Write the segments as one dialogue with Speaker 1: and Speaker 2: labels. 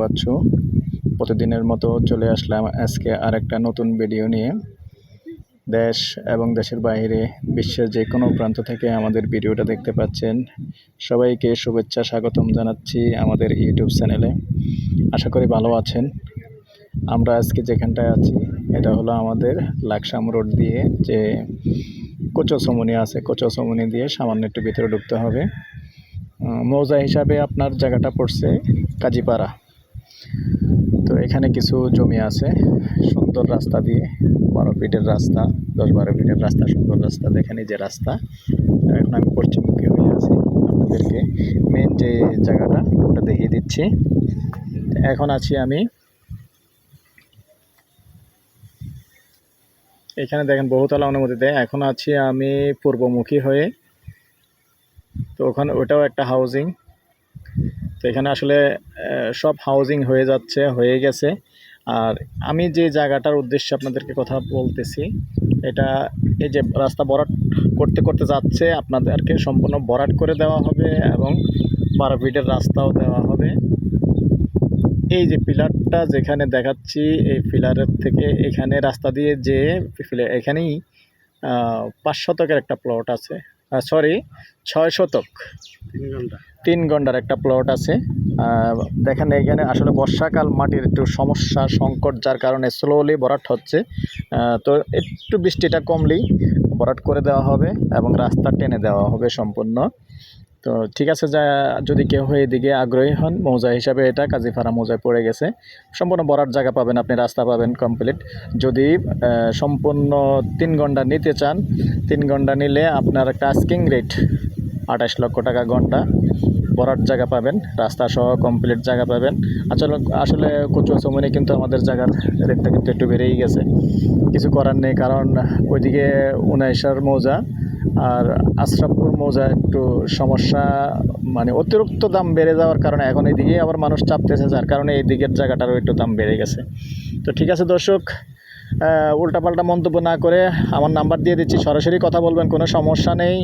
Speaker 1: বাচ্চু, প্রতিদিনের মতো চলে আসলাম আজকে আর একটা নতুন ভিডিও নিয়ে। দেশ এবং দেশের বাইরে বিশ্বের যে কোনো প্রান্ত থেকে আমাদের ভিডিওটা দেখতে পাচ্ছেন। সবাইকে শুভেচ্ছা, স্বাগতম জানাচ্ছি আমাদের ইউটিউব চ্যানেলে। আশা করি ভালো আছেন। আমরা আজকে যেখানটায় আছি, এটা হলো আমাদের লাকসাম রোড দিয়ে যে কোচসমনি আছে। কোচসমনি দিয়ে সামান্য একটু ভিতরে ঢুকতে হবে। মৌজা হিসাবে আপনার জায়গাটা পড়ছে কাজীপাড়া। তো এখানে কিছু জমি আছে, সুন্দর রাস্তা দিয়ে, বারো ফিটের রাস্তা, দশ বারো ফিটের রাস্তা, সুন্দর রাস্তা, দেখেন যে রাস্তা। এখন আমি পশ্চিমমুখী হয়ে আছি, আপনাদেরকে মেন যে জায়গাটা, ওটা দেখিয়ে দিচ্ছি। এখন আছি আমি এখানে দেখেন বহুতলা অনুমতি দেয়। এখন আছি আমি পূর্বমুখী হয়ে তো ওখানে ওটাও একটা হাউজিং তো এখানে আসলে সব হাউজিং হয়ে যাচ্ছে, হয়ে গেছে। আর আমি যে জায়গাটার উদ্দেশ্যে আপনাদেরকে কথা বলতেছি, এটা এই যে রাস্তা বরাট করতে করতে যাচ্ছে, আপনাদেরকে সম্পূর্ণ বরাট করে দেওয়া হবে এবং বারো ফিটের রাস্তাও দেওয়া হবে। এই যে পিলারটা যেখানে দেখাচ্ছি, এই পিলারের থেকে এখানে রাস্তা দিয়ে যে এখানেই পাঁচ শতকের একটা প্লট আছে। সরি ছয় শতক।
Speaker 2: তিন
Speaker 1: ঘণ্টা। ঘণ্টার একটা প্লট আছে। দেখেন এখানে আসলে বর্ষাকাল মাটির একটু সমস্যা সংকট যার কারণে স্লোলি ভরাট হচ্ছে। তো একটু বৃষ্টিটা কমলেই ভরাট করে দেওয়া হবে এবং রাস্তা টেনে দেওয়া হবে সম্পূর্ণ। তো ঠিক আছে, যা যদি কেউ এদিকে আগ্রহী হন, মৌজা হিসাবে এটা কাজীপাড়া মৌজায় পড়ে গেছে। সম্পূর্ণ বরাট জায়গা পাবেন, আপনি রাস্তা পাবেন কমপ্লিট যদি সম্পূর্ণ তিন ঘণ্টা নিতে চান, তিন ঘণ্টা নিলে আপনার একটা আস্কিং রেট আঠাশ লক্ষ টাকা ঘণ্টা। বরাট জায়গা পাবেন, রাস্তা সহ কমপ্লিট জায়গা পাবেন। আসলে আসলে কচুয়া চমনে কিন্তু আমাদের জায়গার রেটটা কিন্তু একটু বেড়েই গেছে। কিছু করার নেই, কারণ ওইদিকে উনাইশার মৌজা আর আশরাফপুর মৌজা একটু সমস্যা মানে অতিরিক্ত দাম বেড়ে যাওয়ার কারণে এখন এদিকে আবার মানুষ চাপতেছে, যার কারণে এই দিকের জায়গাটারও একটু দাম বেড়ে গেছে। তো ঠিক আছে দর্শক উল্টাপাল্টা মন্তব্য না করে আমার নাম্বার দিয়ে দিচ্ছি। সরাসরি কথা বলবেন, কোনো সমস্যা নেই।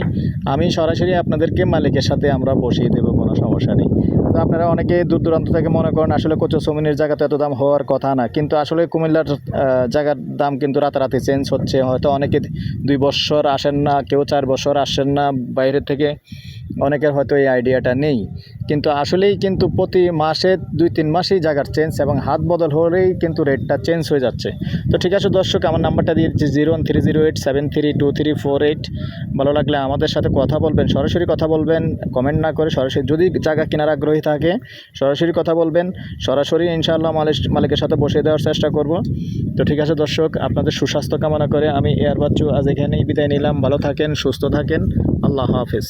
Speaker 1: আমি সরাসরি আপনাদেরকে মালিকের সাথে আমরা বসিয়ে দেবো, কোনো সমস্যা নেই। তো আপনারা অনেকে দূর দূরান্ত থেকে মনে করেন, আসলে কচু সমিনের জায়গাতে এত দাম হওয়ার কথা না। কিন্তু আসলে কুমিল্লার জায়গার দাম কিন্তু রাতারাতি চেঞ্জ হচ্ছে। হয়তো অনেকে দুই বছর আসেন না, কেউ চার বছর আসেন না, বাইরে থেকে অনেকের হয়তো এই আইডিয়াটা নেই। কিন্তু আসলেই কিন্তু প্রতি মাসে দুই তিন মাসেই জায়গার চেঞ্জ এবং হাত বদল হলেই কিন্তু রেটটা চেঞ্জ হয়ে যাচ্ছে। তো ঠিক আছে দর্শক, আমার নাম্বারটা দিয়ে দিচ্ছি zero one three zero eight seven three two three four eight. ভালো লাগলে আমাদের সাথে কথা বলবেন, সরাসরি কথা বলবেন, কমেন্ট না করে সরাসরি যদি জায়গা কেনার আগ্রহী থাকে, সরাসরি কথা বলবেন। সরাসরি ইনশাআল্লাহ মালিক মালিকের সাথে বসিয়ে দেওয়ার চেষ্টা করব। তো ঠিক আছে দর্শক, আপনাদের সুস্বাস্থ্য কামনা করে আমি এয়ার বাচ্চু আজ এখানেই বিদায় নিলাম। ভালো থাকেন, সুস্থ থাকেন। আল্লাহ হাফিজ।